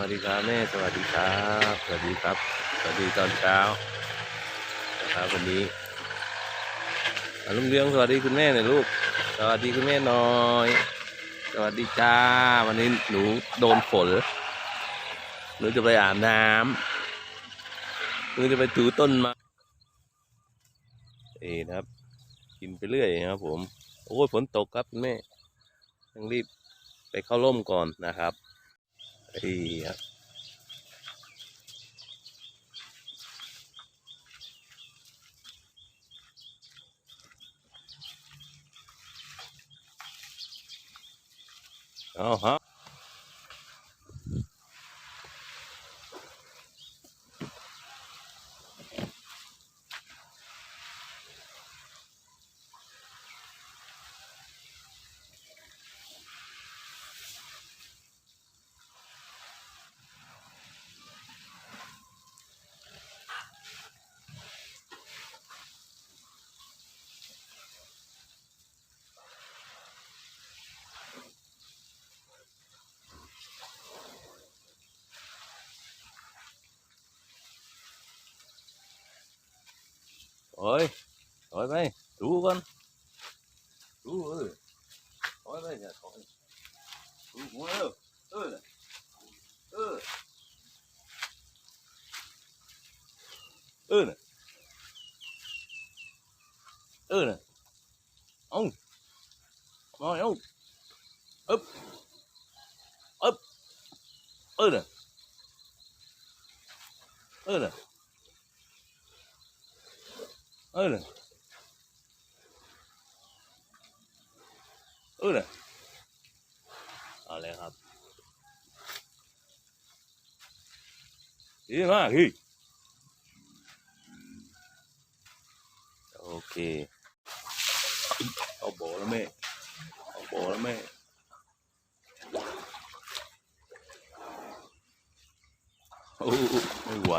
วัสดีครับแม่สวัสดีครับ สวัสดีครับ สวัสดีตอนเช้านะครับวันนี้ลุงเรืองสวัสดีคุณแม่หน่อยลูก สวัสดีคุณแม่หน่อย สวัสดีจ้า วันนี้หนูโดนฝนหนูจะไปอาบน้ำหนูจะไปถูต้นมาเอ้นะครับ กินไปเรื่อยนะครับผม โอ้ยฝนตกครับคุณแม่ต้องรีบไปเข้าร่มก่อนนะครับ Yeah. Oh, huh? Rồi, thôi mày, rú con. Rú rồi. Thôi mày nhà thôi. Rú quá đâu. Ừ. Ừ. Ừ nè. Ừ nè. Ông. Rồi ông. Ấp. Ấp. Ừ nè. Ừ nè. Öyle. Öyle. เอาเลยครับดีมากพี่โอเคเอาโบแล้วแม่เอาโบแล้วแม่โอ้ไม่ไหว